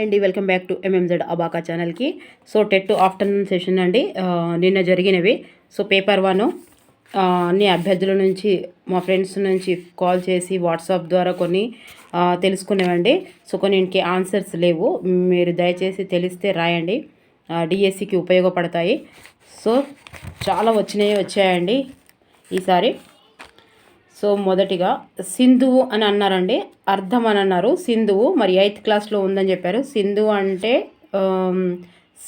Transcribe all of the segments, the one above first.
అండి welcome back to MMZ అబాకా ఛానల్కి సో టెట్ ఆఫ్టర్నూన్ సెషన్ అండి. నిన్న జరిగినవి. సో పేపర్ వన్ అన్ని అభ్యర్థుల నుంచి మా ఫ్రెండ్స్ నుంచి కాల్ చేసి వాట్సాప్ ద్వారా కొన్ని తెలుసుకునేవండి. సో కొన్నింటికి ఆన్సర్స్ లేవు. మీరు దయచేసి తెలిస్తే రాయండి. డిఎస్సికి ఉపయోగపడతాయి. సో చాలా వచ్చినాయి వచ్చాయండి. ఈసారి సో మొదటిగా సింధువు అని అన్నారండి. అర్థం అని అన్నారు. సింధువు మరి ఎయిత్ క్లాస్లో ఉందని చెప్పారు. సింధువు అంటే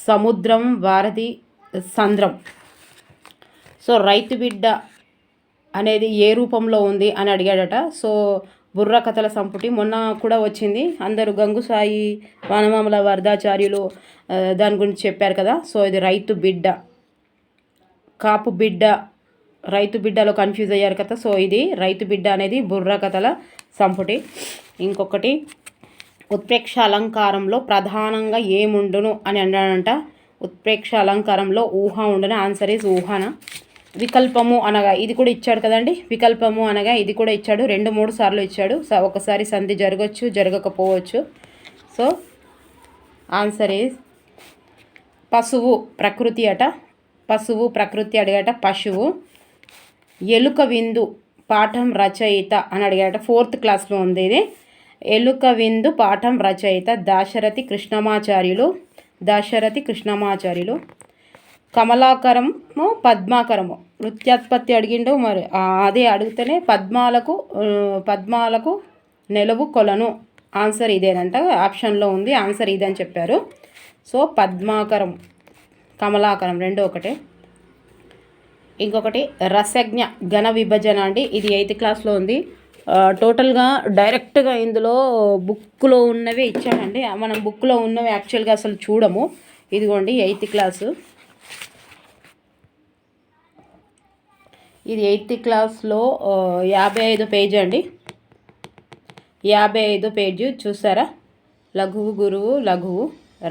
సముద్రం భారతి సంద్రం. సో రైతు బిడ్డ అనేది ఏ రూపంలో ఉంది అని అడిగాడట. సో బుర్ర కథల సంపుటి మొన్న కూడా వచ్చింది. అందరూ గంగుసాయి వానమామల వరదాచార్యులు దాని గురించి చెప్పారు కదా. సో ఇది రైతు బిడ్డ కాపు బిడ్డ రైతు బిడ్డలో కన్ఫ్యూజ్ అయ్యారు కదా సో ఇది రైతు బిడ్డ అనేది బుర్ర కథల సంపుటి. ఇంకొకటి ఉత్ప్రేక్ష అలంకారంలో ప్రధానంగా ఏముండును అని అన్నాడంట. ఉత్ప్రేక్ష అలంకారంలో ఊహ ఉండను ఆన్సర్ ఈజ్ ఊహన. వికల్పము అనగా ఇది కూడా ఇచ్చాడు కదండి? వికల్పము అనగా ఇది కూడా ఇచ్చాడు. రెండు మూడు సార్లు ఇచ్చాడు. ఒకసారి సంధి జరగచ్చు జరగకపోవచ్చు. సో ఆన్సర్ ఈజ్ పశువు ప్రకృతి అట. పశువు ప్రకృతి అడిగట పశువు. ఎలుక విందు పాఠం రచయిత అని అడిగారట. ఫోర్త్ క్లాస్లో ఉంది ఇది ఎలుక విందు పాఠం రచయిత దాశరథి కృష్ణమాచార్యులు. దాశరథి కృష్ణమాచార్యులు. కమలాకరము పద్మాకరము. వృత్త్యాత్పత్తి అడిగిండు మరి. అదే అడిగితేనే పద్మాలకు పద్మాలకు నెలవు కొలను. ఆన్సర్ ఇదేనంట. ఆప్షన్లో ఉంది. ఆన్సర్ ఇదని చెప్పారు. సో పద్మాకరం కమలాకరం రెండో ఒకటే. ఇంకొకటి రసజ్ఞ ఘన విభజన అండి. ఇది ఎయిత్ క్లాస్లో ఉంది. టోటల్గా డైరెక్ట్గా ఇందులో బుక్లో ఉన్నవే ఇచ్చామండి మనం బుక్లో ఉన్నవి యాక్చువల్గా అసలు చూడము. ఇదిగోండి ఎయిత్ క్లాసు. ఇది ఎయిత్ క్లాస్లో యాభై ఐదు పేజ్ అండి. యాభై ఐదు పేజ్ చూసారా? లఘువు గురువు లఘువు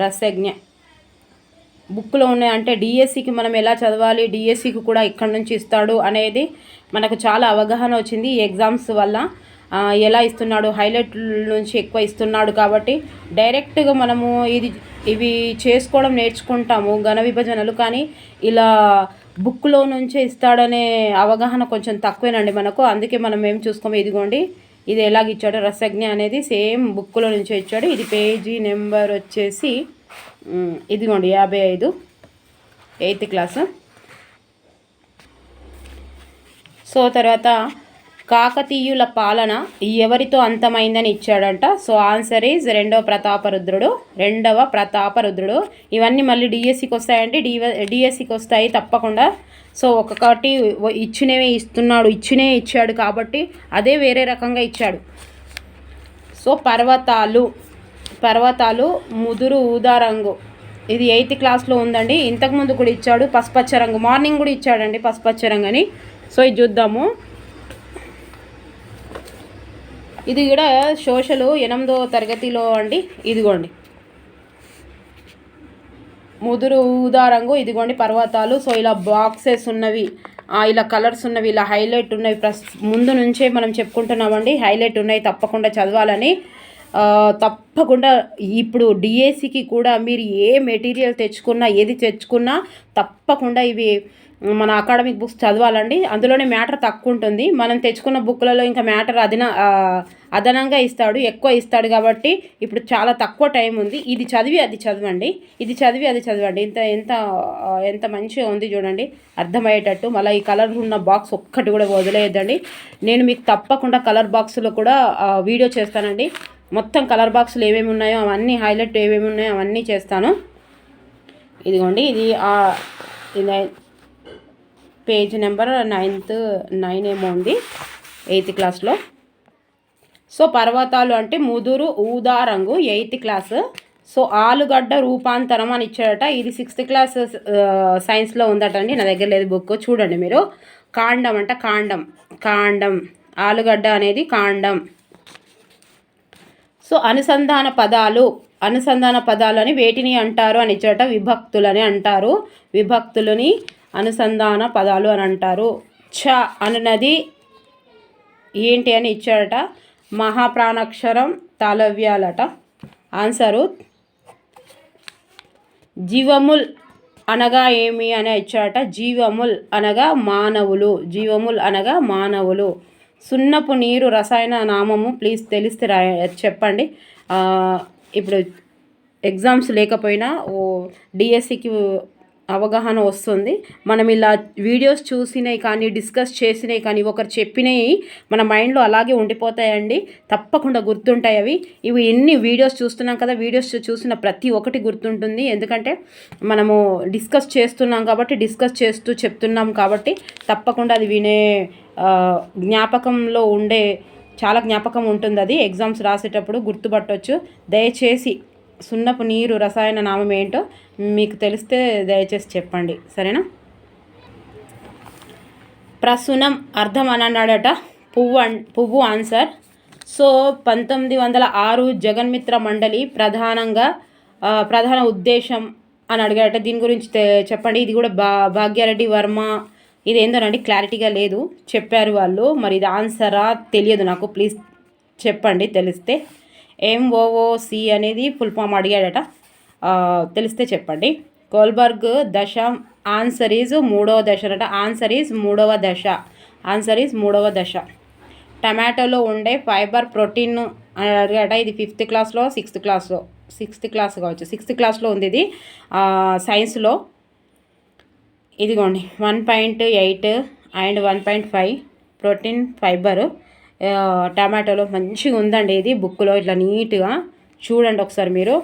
రసజ్ఞ. బుక్లో ఉన్నాయి అంటే డిఎస్సికి మనం ఎలా చదవాలి? డిఎస్సికి కూడా ఇక్కడ నుంచి ఇస్తాడు అనేది మనకు చాలా అవగాహన వచ్చింది ఈ ఎగ్జామ్స్ వల్ల. ఎలా ఇస్తున్నాడు? హైలైట్ నుంచి ఎక్కువ ఇస్తున్నాడు కాబట్టి డైరెక్ట్గా మనము ఇది ఇవి చేసుకోవడం నేర్చుకుంటాము ఘన విభజనలు. కానీ ఇలా బుక్లో నుంచే ఇస్తాడనే అవగాహన కొంచెం తక్కువేనండి మనకు. అందుకే మనం ఏం చూసుకోము? ఇదిగోండి ఇది ఎలాగ ఇచ్చాడు? రసజ్ఞ అనేది సేమ్ బుక్లో నుంచే ఇచ్చాడు. ఇది పేజీ నెంబర్ వచ్చేసి ఇదిగోండి యాభై ఐదు. Eighth class. సో తర్వాత కాకతీయుల పాలన ఎవరితో అంతమైందని ఇచ్చాడంట? సో ఆన్సర్ ఈజ్ రెండవ ప్రతాపరుద్రుడు రెండవ ప్రతాపరుద్రుడు. ఇవన్నీ మళ్ళీ డిఎస్సికి వస్తాయండి. డివ డిఎస్సికి వస్తాయి తప్పకుండా. సో ఒక్కొక్కటి ఇచ్చినవే ఇస్తున్నాడు ఇచ్చినే ఇచ్చాడు కాబట్టి అదే వేరే రకంగా ఇచ్చాడు. సో పర్వతాలు. పర్వతాలు ముదురు ఊదా రంగు. ఇది ఎయిత్ క్లాస్లో ఉందండి. ఇంతకుముందు కూడా ఇచ్చాడు. పసుపచ్చ రంగు. మార్నింగ్ కూడా ఇచ్చాడండి పసుపచ్చ రంగు అని. సో ఇది చూద్దాము. ఇది కూడా సోషల్ ఎనిమిదో తరగతిలో అండి. ఇదిగోండి. ముదురు ఊదా రంగు. ఇదిగోండి పర్వతాలు. సో ఇలా బాక్సెస్ ఉన్నవి ఇలా కలర్స్ ఉన్నవి ఇలా హైలైట్ ఉన్నవి. ప్రస్ ముందు నుంచే మనం చెప్పుకుంటున్నామండి. హైలైట్ ఉన్నాయి తప్పకుండా చదవాలని. తప్పకుండా ఇప్పుడు డిఏసికి కూడా మీరు ఏ మెటీరియల్ తెచ్చుకున్నా ఏది తెచ్చుకున్నా తప్పకుండా ఇవి మన అకాడమిక్ బుక్స్ చదవాలండి. అందులోనే మ్యాటర్ తక్కువ ఉంటుంది మనం తెచ్చుకున్న బుక్లలో ఇంకా మ్యాటర్ అదన అదనంగా ఇస్తాడు ఎక్కువ ఇస్తాడు కాబట్టి ఇప్పుడు చాలా తక్కువ టైం ఉంది. ఇది చదివి అది చదవండి. ఇది చదివి అది చదవండి. ఇంత ఎంత ఎంత మంచిగా ఉంది చూడండి. అర్థమయ్యేటట్టు మళ్ళీ ఈ కలర్ ఉన్న బాక్స్ ఒక్కటి కూడా వదిలేయద్దండి. నేను మీకు తప్పకుండా కలర్ బాక్స్లో కూడా వీడియో చేస్తానండి. మొత్తం కలర్ బాక్స్లు ఏమేమి ఉన్నాయో అవన్నీ హైలైట్ ఏమేమి ఉన్నాయో అవన్నీ చేస్తాను. ఇదిగోండి ఇది ఆ, ఇది పేజ్ నెంబర్ నైన్త్ నైన్ ఏమో ఉంది ఎయిత్ క్లాస్లో. సో పర్వతాలు అంటే ముదురు ఊదా రంగు ఎయిత్ క్లాస్. సో ఆలుగడ్డ రూపాంతరం అని ఇచ్చాడట. ఇది సిక్స్త్ క్లాస్ సైన్స్లో ఉందట అండి నా దగ్గర లేదు బుక్. చూడండి మీరు. కాండం అంట కాండం. కాండం. ఆలుగడ్డ అనేది కాండం. సో అనుసంధాన పదాలు అనుసంధాన పదాలు అని వేటిని అంటారు అని చోట విభక్తులని అంటారు. విభక్తులని అనుసంధాన పదాలు అని అంటారు. ఛ అనున్నది ఏంటి అని ఇచ్చాడట మహాప్రాణాక్షరం తాళవ్యాలట. ఆన్సరు జీవముల్ అనగా ఏమి అని ఇచ్చాడట జీవముల్ అనగా మానవులు. జీవముల్ అనగా మానవులు. సున్నపు నీరు రసాయన నామము ప్లీజ్ తెలిస్తే రా చెప్పండి. ఇప్పుడు ఎగ్జామ్స్ లేకపోయినా ఓ డిఎస్సికి అవగాహన వస్తుంది. మనం ఇలా వీడియోస్ చూసినవి కానీ డిస్కస్ చేసినవి కానీ ఒకరు చెప్పినవి మన మైండ్లో అలాగే ఉండిపోతాయండి. తప్పకుండా గుర్తుంటాయి అవి. ఇవి ఎన్ని వీడియోస్ చూస్తున్నాం కదా వీడియోస్ చూసిన ప్రతి ఒక్కటి గుర్తుంటుంది. ఎందుకంటే మనము డిస్కస్ చేస్తున్నాం కాబట్టి డిస్కస్ చేస్తూ చెప్తున్నాం కాబట్టి తప్పకుండా అది వినే జ్ఞాపకంలో ఉండే చాలా జ్ఞాపకం ఉంటుంది అది ఎగ్జామ్స్ రాసేటప్పుడు గుర్తుపట్టవచ్చు దయచేసి సున్నపు నీరు రసాయన నామం ఏంటో మీకు తెలిస్తే దయచేసి చెప్పండి. సరేనా? ప్రసునం అర్థం అని అన్నాడట. పువ్వు అన్ పువ్వు ఆన్సర్. సో పంతొమ్మిది వందల ఆరు జగన్మిత్ర మండలి ప్రధానంగా ప్రధాన ఉద్దేశం అని అడిగాడట. దీని గురించి చెప్పండి. ఇది కూడా బా భాగ్యారెడ్డి వర్మ. ఇది ఏందోనండి? క్లారిటీగా లేదు. చెప్పారు వాళ్ళు. మరి ఇది ఆన్సరా? తెలియదు నాకు. ప్లీజ్ చెప్పండి. తెలిస్తే ఎంఓఓసి అనేది ఫుల్ ఫామ్ అడిగాడట. తెలిస్తే చెప్పండి. కోల్బర్గ్ దశ ఆన్సర్ ఈజ్ మూడవ దశ అట ఆన్సర్ ఈజ్ మూడవ దశ. ఆన్సర్ ఈజ్ మూడవ దశ. టమాటోలో ఉండే ఫైబర్ ప్రోటీన్ అని అడిగాట ఇది ఫిఫ్త్ క్లాస్లో సిక్స్త్ క్లాస్లో సిక్స్త్ క్లాస్ కావచ్చు. సిక్స్త్ క్లాస్లో ఉంది ఇది. సైన్స్లో. ఇదిగోండి. One point eight and one point five protein fibre. టమాటోలో మంచిగా ఉందండి ఇది బుక్లో ఇట్లా నీట్గా. చూడండి ఒకసారి మీరు.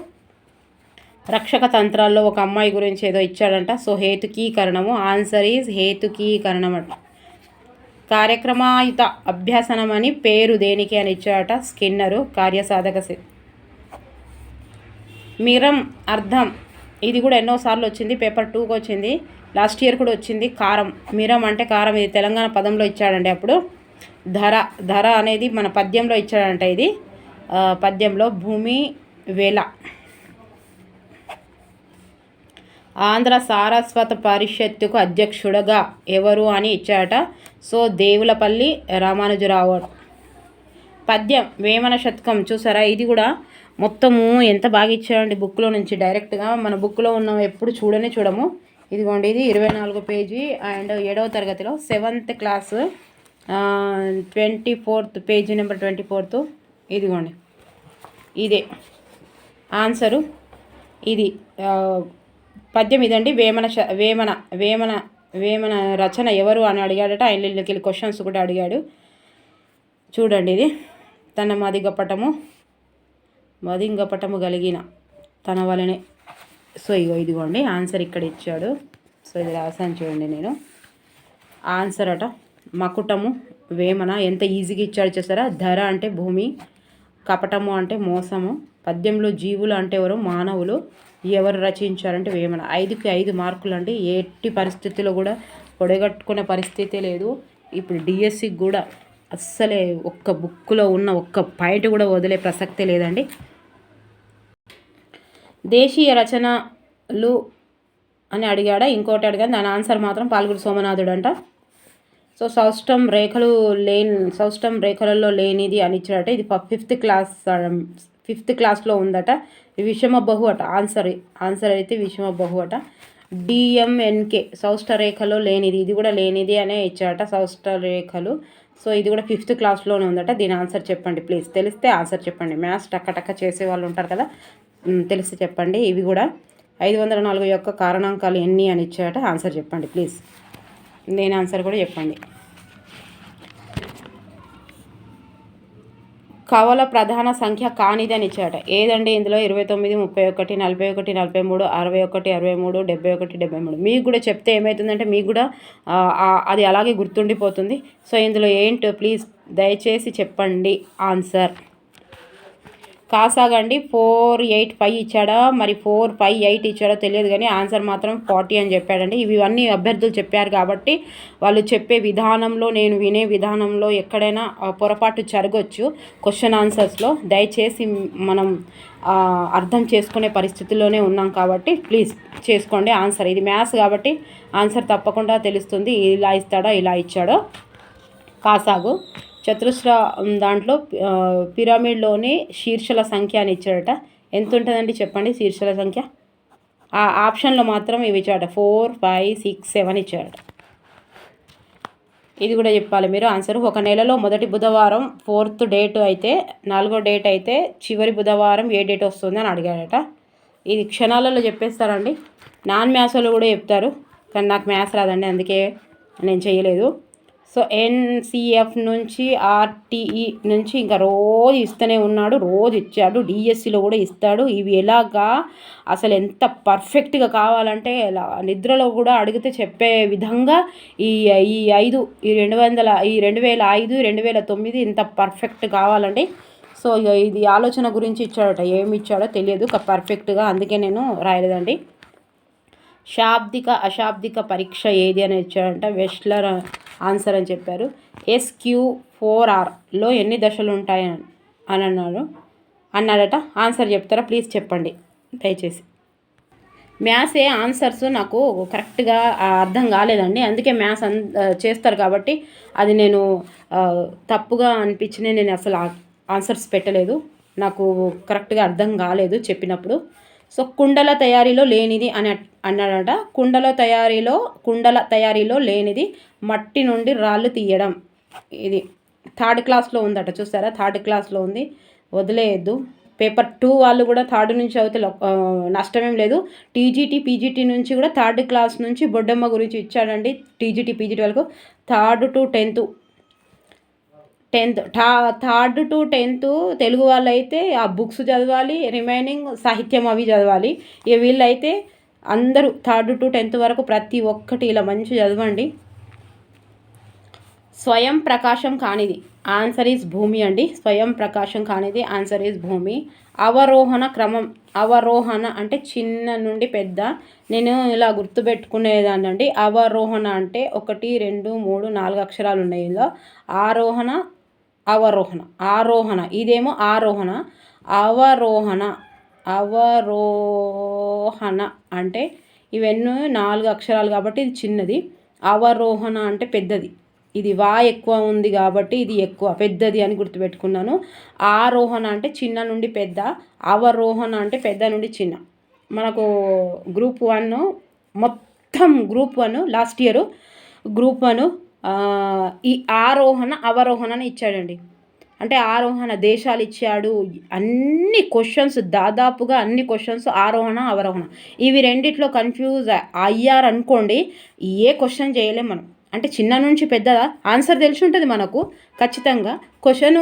రక్షక తంత్రాల్లో ఒక అమ్మాయి గురించి ఏదో ఇచ్చాడంట. సో హేతుకీకరణము ఆన్సర్ ఈజ్ హేతుకీకరణం అంట కార్యక్రమాయుత అభ్యాసనం అని పేరు దేనికి అని ఇచ్చాడట స్కిన్నరు కార్యసాధక సి- మిరం అర్థం. ఇది కూడా ఎన్నోసార్లు వచ్చింది పేపర్ టూకి వచ్చింది. లాస్ట్ ఇయర్ కూడా వచ్చింది కారం. మిరం అంటే కారం. ఇది తెలంగాణ పదంలో ఇచ్చాడండి అప్పుడు. ధర ధర అనేది మన పద్యంలో ఇచ్చాడంట ఇది. పద్యంలో భూమి వేల ఆంధ్ర సారస్వత పరిషత్తుకు అధ్యక్షుడుగా ఎవరు అని ఇచ్చాట సో దేవులపల్లి రామానుజరావు. పద్యం వేమన శతకం చూసారా? ఇది కూడా మొత్తము ఎంత బాగా ఇచ్చాడండి బుక్లో నుంచి. డైరెక్ట్గా మన బుక్లో ఉన్న ఎప్పుడు చూడనే చూడము. ఇదిగోండి ఇది ఇరవై నాలుగు పేజీ అండ్ ఏడవ తరగతిలో seventh class twenty fourth page number twenty fourth ఇదిగోండి. ఇదే ఆన్సరు ఇది. పద్యం ఇదండి. వేమన వేమన వేమన వేమన రచన ఎవరు అని అడిగాడట. ఆయన వీళ్ళకి క్వశ్చన్స్ కూడా అడిగాడు. చూడండి ఇది. తన మదిగపటము మదింగపటము కలిగిన తన వలనే. సో ఇగో ఇదిగోండి. ఆన్సర్ ఇక్కడ ఇచ్చాడు. సో ఇది రాశాను చూడండి నేను. ఆన్సర్ అట. మకుటము వేమన ఎంత ఈజీగా ఇచ్చాడు చేస్తారా ధర అంటే భూమి కపటము అంటే మోసము పద్యంలో జీవులు అంటే ఎవరు? మానవులు. ఎవరు రచించారంటే వేమన. ఐదుకి ఐదు మార్కులు అండి ఎట్టి పరిస్థితిలో కూడా పొడగట్టుకునే పరిస్థితి లేదు. ఇప్పుడు డిఎస్సికి కూడా అస్సలే ఒక్క బుక్లో ఉన్న ఒక్క పాయింట్ కూడా వదిలే ప్రసక్తే లేదండి. దేశీయ రచనలు అని అడిగాడా? ఇంకోటి అడిగాడు. దాని ఆన్సర్ మాత్రం పాల్గొడు సోమనాథుడు అంట సో సౌష్టం రేఖలు లేని సౌష్టం రేఖలలో లేనిది అని ఇచ్చాడట. ఇది ఫిఫ్త్ క్లాస్ ఫిఫ్త్ క్లాస్లో ఉందట. విషమ బహు అట. ఆన్సర్ ఆన్సర్ అయితే విషమ బహు అట. డిఎంఎన్కే సౌష్ట రేఖలో లేనిది. ఇది కూడా లేనిది అనే ఇచ్చాడట సౌష్ట రేఖలు. సో ఇది కూడా ఫిఫ్త్ క్లాస్లోనే ఉందట. దీని ఆన్సర్ చెప్పండి ప్లీజ్ తెలిస్తే ఆన్సర్ చెప్పండి. మ్యాథ్స్ టక్క టక్క చేసే వాళ్ళు ఉంటారు కదా. తెలిస్తే తెలిసి చెప్పండి. ఇవి కూడా ఐదు వందల నాలుగు యొక్క కారణాంకాలు ఎన్ని అని ఇచ్చాడట. ఆన్సర్ చెప్పండి ప్లీజ్ నేను ఆన్సర్ కూడా చెప్పండి. కవల ప్రధాన సంఖ్య కానిది అని ఇచ్చాట ఏదండి ఇందులో? ఇరవై తొమ్మిది ముప్పై ఒకటి నలభై ఒకటి నలభై మూడు అరవై ఒకటి అరవై మూడు డెబ్బై ఒకటి డెబ్బై మూడు. మీకు కూడా చెప్తే ఏమవుతుందంటే మీకు కూడా అది అలాగే గుర్తుండిపోతుంది. సో ఇందులో ఏంటో ప్లీజ్ దయచేసి చెప్పండి ఆన్సర్. కాసాగండి ఫోర్ ఎయిట్ ఫైవ్ ఇచ్చాడా? మరి ఫోర్ ఫైవ్ ఎయిట్ ఇచ్చాడో తెలియదు కానీ ఆన్సర్ మాత్రం ఫార్టీ అని చెప్పాడండి. ఇవి అన్నీ అభ్యర్థులు చెప్పారు కాబట్టి వాళ్ళు చెప్పే విధానంలో నేను వినే విధానంలో ఎక్కడైనా పొరపాటు జరగచ్చు క్వశ్చన్ ఆన్సర్స్లో. దయచేసి మనం అర్థం చేసుకునే పరిస్థితిలోనే ఉన్నాం కాబట్టి ప్లీజ్ చేసుకోండి ఆన్సర్. ఇది మ్యాథ్స్ కాబట్టి ఆన్సర్ తప్పకుండా తెలుస్తుంది. ఇలా ఇస్తాడో ఇలా ఇచ్చాడో. కాసాగు చతురస్ర దాంట్లో పిరమిడ్లోని శీర్షల సంఖ్య అని ఇచ్చాడట. ఎంత ఉంటుందండి చెప్పండి శీర్షల సంఖ్య? ఆ ఆప్షన్లో మాత్రం ఇవి ఇచ్చాడట. ఫోర్ ఫైవ్ సిక్స్ సెవెన్ ఇచ్చాడట. ఇది కూడా చెప్పాలి మీరు ఆన్సర్. ఒక నెలలో మొదటి బుధవారం ఫోర్త్ డేట్ అయితే నాలుగో డేట్ అయితే చివరి బుధవారం ఏ డేట్ వస్తుంది అని అడిగాడట. ఇది క్షణాలలో చెప్పేస్తారండి. నాన్ మ్యాథ్స్లో కూడా చెప్తారు. కానీ నాకు మ్యాథ్స్ రాదండి అందుకే నేను చేయలేదు. సో ఎన్సిఎఫ్ నుంచి ఆర్టీఈ నుంచి ఇంకా రోజు ఇస్తూనే ఉన్నాడు రోజు ఇచ్చాడు డిఎస్సిలో కూడా ఇస్తాడు. ఇవి ఎలాగా అసలు ఎంత పర్ఫెక్ట్గా కావాలంటే నిద్రలో కూడా అడిగితే చెప్పే విధంగా ఈ ఈ ఐదు ఈ రెండు వందల ఈ రెండు వేల ఐదు రెండు వేల తొమ్మిది ఇంత పర్ఫెక్ట్ కావాలండి సో ఇది ఆలోచన గురించి ఇచ్చాడట ఏమి ఇచ్చాడో తెలియదు పర్ఫెక్ట్గా అందుకే నేను రాయలేదండి. శాబ్దిక అశాబ్దిక పరీక్ష ఏది అని ఇచ్చాడంట వెస్ట్లర్ ఆన్సర్ అని చెప్పారు. ఎస్క్యూ ఫోర్ ఆర్లో ఎన్ని దశలు ఉంటాయి అని అన్నారు. అన్నాడట ఆన్సర్ చెప్తారా? ప్లీజ్ చెప్పండి. దయచేసి. మ్యాథ్స్ ఏ ఆన్సర్స్ నాకు కరెక్ట్గా అర్థం కాలేదండి. అందుకే మ్యాథ్స్ అన్ చేస్తారు కాబట్టి అది నేను తప్పుగా అనిపించిన నేను అసలు ఆన్సర్స్ పెట్టలేదు. నాకు కరెక్ట్గా అర్థం కాలేదు చెప్పినప్పుడు. సో కుండల తయారీలో లేనిది అని అన్నాడట కుండల తయారీలో కుండల తయారీలో లేనిది మట్టి నుండి రాళ్ళు తీయడం. ఇది థర్డ్ క్లాస్లో ఉందట చూస్తారా థర్డ్ క్లాస్లో ఉంది. వదిలేయద్దు. పేపర్ టూ వాళ్ళు కూడా థర్డ్ నుంచి అవుతే నష్టమేం లేదు. టీజీటీ పీజీటీ నుంచి కూడా థర్డ్ క్లాస్ నుంచి బొడ్డమ్మ గురించి ఇచ్చాడండి. టీజీటీ పీజీటీ వాళ్ళకు. థర్డ్ టు టెన్త్ టెన్త్ థా థర్డ్ టు టెన్త్ తెలుగు వాళ్ళు అయితే ఆ బుక్స్ చదవాలి రిమైనింగ్ సాహిత్యం అవి చదవాలి. ఇక వీళ్ళైతే అందరూ థర్డ్ టు టెన్త్ వరకు ప్రతి ఒక్కటి ఇలా మంచి చదవండి. స్వయం ప్రకాశం కానిది ఆన్సర్ ఈజ్ భూమి అండి. స్వయం ప్రకాశం కానిది ఆన్సర్ ఈజ్ భూమి. అవరోహణ క్రమం అవరోహణ అంటే చిన్న నుండి పెద్ద. నేను ఇలా గుర్తుపెట్టుకునేదాన్ని అండి. అవరోహణ అంటే ఒకటి రెండు మూడు నాలుగు అక్షరాలు ఉన్నాయి ఇందులో. ఆరోహణ అవరోహణ ఆరోహణ ఇదేమో ఆరోహణ అవరోహణ అవరోహణ అంటే ఇవన్నీ నాలుగు అక్షరాలు కాబట్టి ఇది చిన్నది. అవరోహణ అంటే పెద్దది. ఇది వా ఎక్కువ ఉంది కాబట్టి ఇది ఎక్కువ పెద్దది అని గుర్తుపెట్టుకున్నాను. ఆరోహణ అంటే చిన్న నుండి పెద్ద అవరోహణ అంటే పెద్ద నుండి చిన్న. మనకు గ్రూప్ వన్ మొత్తం group one last year. Group one ఈ ఆరోహణ అవరోహణ అని ఇచ్చాడండి. అంటే ఆరోహణ దేశాలు ఇచ్చాడు. అన్ని క్వశ్చన్స్ దాదాపుగా అన్ని క్వశ్చన్స్ ఆరోహణ అవరోహణ. ఇవి రెండిట్లో కన్ఫ్యూజ్ అయ్యారనుకోండి ఏ క్వశ్చన్ చేయలేం మనం. అంటే చిన్న నుంచి పెద్దదా? ఆన్సర్ తెలిసి ఉంటుంది మనకు ఖచ్చితంగా. క్వశ్చన్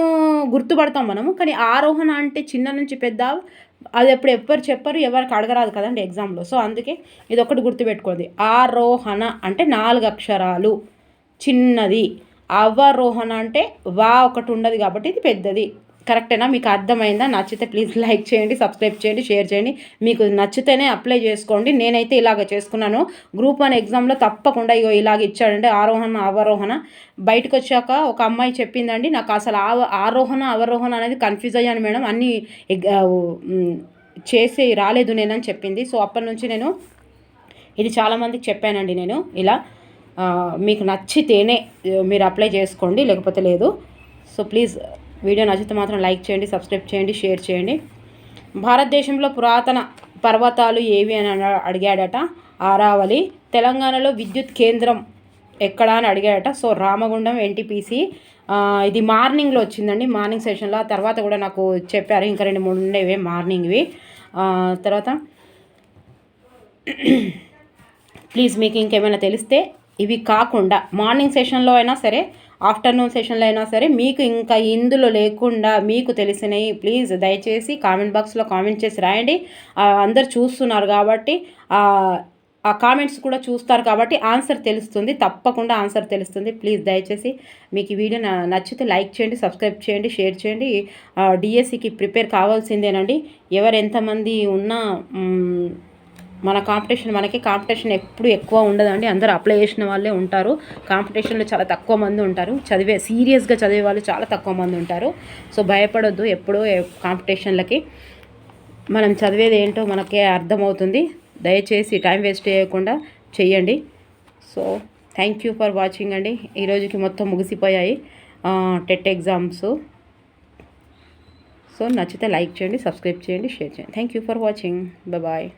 గుర్తుపడతాం మనము కానీ ఆరోహణ అంటే చిన్న నుంచి పెద్ద అది ఎప్పుడు ఎవరు చెప్పరు ఎవరికి అడగరాదు కదండి ఎగ్జామ్లో సో అందుకే ఇది ఒకటి గుర్తుపెట్టుకోండి. ఆరోహణ అంటే నాలుగు అక్షరాలు. చిన్నది. అవరోహణ అంటే వా ఒకటి ఉండదు కాబట్టి ఇది పెద్దది. కరెక్టేనా మీకు అర్థమైందా? నచ్చితే ప్లీజ్ లైక్ చేయండి సబ్స్క్రైబ్ చేయండి షేర్ చేయండి. మీకు నచ్చితేనే అప్లై చేసుకోండి. నేనైతే ఇలాగ చేసుకున్నాను. గ్రూప్ వన్ ఎగ్జామ్లో తప్పకుండా ఇగో ఇలాగ ఇచ్చాడండి ఆరోహణ అవరోహణ బయటకు వచ్చాక ఒక అమ్మాయి చెప్పిందండి నాకు అసలు ఆరోహణ అవరోహణ అనేది కన్ఫ్యూజ్ అయ్యాను మేడం. అన్నీ చేసి రాలేదు నేనని చెప్పింది. సో అప్పటి నుంచి నేను ఇది చాలామందికి చెప్పానండి నేను ఇలా. మీకు నచ్చితేనే మీరు అప్లై చేసుకోండి లేకపోతే లేదు. సో ప్లీజ్ వీడియో నచ్చితే మాత్రం లైక్ చేయండి సబ్స్క్రైబ్ చేయండి షేర్ చేయండి. భారతదేశంలో పురాతన పర్వతాలు ఏవి అని అడిగాడట. ఆరావళి తెలంగాణలో విద్యుత్ కేంద్రం ఎక్కడా అని అడిగాడట. సో రామగుండం ఎన్టీపీసీ ఇది మార్నింగ్లో వచ్చిందండి మార్నింగ్ సెషన్లో. తర్వాత కూడా నాకు చెప్పారు ఇంకా రెండు మూడు ఉండేవి మార్నింగ్వి. తర్వాత ప్లీజ్ మీకు ఇంకేమైనా తెలిస్తే ఇవి కాకుండా మార్నింగ్ సెషన్లో అయినా సరే ఆఫ్టర్నూన్ సెషన్లో అయినా సరే మీకు ఇంకా ఇందులో లేకుండా మీకు తెలిసినవి ప్లీజ్ దయచేసి కామెంట్ బాక్స్లో కామెంట్ చేసి రాయండి. అందరు చూస్తున్నారు కాబట్టి ఆ కామెంట్స్ కూడా చూస్తారు కాబట్టి ఆన్సర్ తెలుస్తుంది తప్పకుండా ఆన్సర్ తెలుస్తుంది. ప్లీజ్ దయచేసి మీకు ఈ వీడియో నచ్చితే లైక్ చేయండి సబ్స్క్రైబ్ చేయండి షేర్ చేయండి. డిఎస్సికి ప్రిపేర్ కావాల్సిందేనండి. ఎవరు ఎంతమంది ఉన్నా మన కాంపిటీషన్ మనకి కాంపిటీషన్ ఎప్పుడు ఎక్కువ ఉండదండి. అందరూ అప్లై చేసిన వాళ్ళే ఉంటారు. కాంపిటీషన్లో చాలా తక్కువ మంది ఉంటారు. చదివే సీరియస్గా చదివే వాళ్ళు చాలా తక్కువ మంది ఉంటారు. సో భయపడొద్దు ఎప్పుడూ కాంపిటీషన్లకి మనం చదివేది ఏంటో మనకే అర్థమవుతుంది. దయచేసి టైం వేస్ట్ చేయకుండా చెయ్యండి. So thank you for watching అండి. ఈరోజుకి మొత్తం ముగిసిపోయాయి. టెట్ ఎగ్జామ్స్ సో నచ్చితే లైక్ చేయండి సబ్స్క్రైబ్ చేయండి షేర్ చేయండి. Thank you for watching bye